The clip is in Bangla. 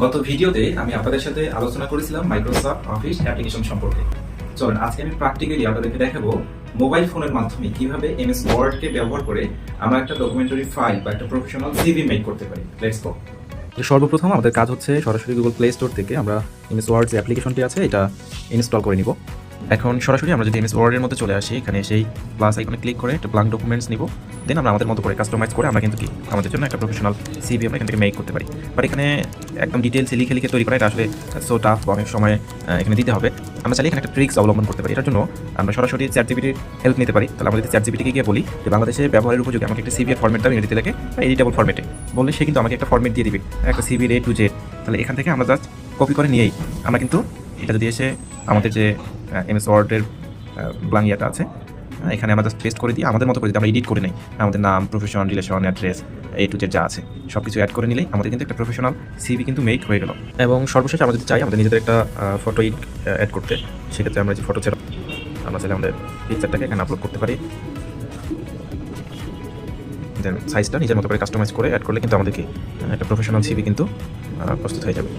গত ভিডিওতে আমি আপনাদের সাথে আলোচনা করেছিলাম মাইক্রোসফট অফিস অ্যাপ্লিকেশন সম্পর্কে। চলুন, আজকে আমি প্র্যাকটিক্যালি আপনাদেরকে দেখাবো মোবাইল ফোনের মাধ্যমে কীভাবে এমএস ওয়ার্ডকে ব্যবহার করে আমরা একটা ডকুমেন্টারি ফাইল বা একটা প্রফেশনাল সিভি মেক করতে পারি। লেটস গো সর্বপ্রথম আমাদের কাজ হচ্ছে সরাসরি গুগল প্লে স্টোর থেকে আমরা এমএস ওয়ার্ড যে অ্যাপ্লিকেশনটি আছে, এটা ইনস্টল করে নিব। এখন সরাসরি আমরা যদি এমএস ওয়ার্ডের মধ্যে চলে আসি, এখানে সেই প্লাস আইকনে ক্লিক করে একটা ব্লাঙ্ক ডকুমেন্টস নিব। দেন আমরা আমাদের মতো করে কাস্টমাইজ করে আমরা কিন্তু কি, আমাদের জন্য একটা প্রফেশনাল সিভি আমরা এখান থেকে মেক করতে পারি। বাট এখানে একদম ডিটেলসে লিখে লিখে তৈরি করা এটা আসলে সো টাফ অনেক সময় এখানে দিতে হবে। আমরা চাইলে এখানে একটা ট্রিক্স অবলম্বন করতে পারি। এটার জন্য আমরা সরাসরি চ্যাট জিবিটির হেল্প নিতে পারি। তাহলে আমরা যদি চ্যাট জিবিটিকে গিয়ে বলি যে, বাংলাদেশে ব্যবহারের উপযোগী আমাকে একটা সিভি এর ফর্মেট দাও ইংরেজিতে লেখে বা এডিটেবল ফর্মেটে বললে সে কিন্তু আমাকে একটা ফর্মেট দিয়ে দিবে, একটা সিভির এ টু জেড তাহলে এখান থেকে আমরা জাস্ট কপি করে নিয়েই আমরা কিন্তু এটা যদি এসে আমাদের যে এম এস ওয়ার্ডের ব্লাং আছে এখানে আমরা জাস্ট পেস্ট করে দিই আমাদের মতো করে দিই আমরা এডিট করে নিই, আমাদের নাম profession relation address A to যা আছে সব কিছু অ্যাড করে নিলেই আমাদের কিন্তু একটা প্রফেশনাল সিভি কিন্তু মেক হয়ে গেল। এবং সর্বশেষ আমরা যদি চাই আমাদের নিজেদের একটা ফটো ইড অ্যাড করতে, সেক্ষেত্রে আমরা যে ফটো ছেড়ে আমরা চাইলে আমাদের পিকচারটাকে এখানে আপলোড করতে পারি। দেন সাইজটা নিজের মতো করে কাস্টমাইজ করে অ্যাড করলে কিন্তু আমাদেরকে একটা প্রফেশনাল সিভি কিন্তু প্রস্তুত হয়ে যাবে।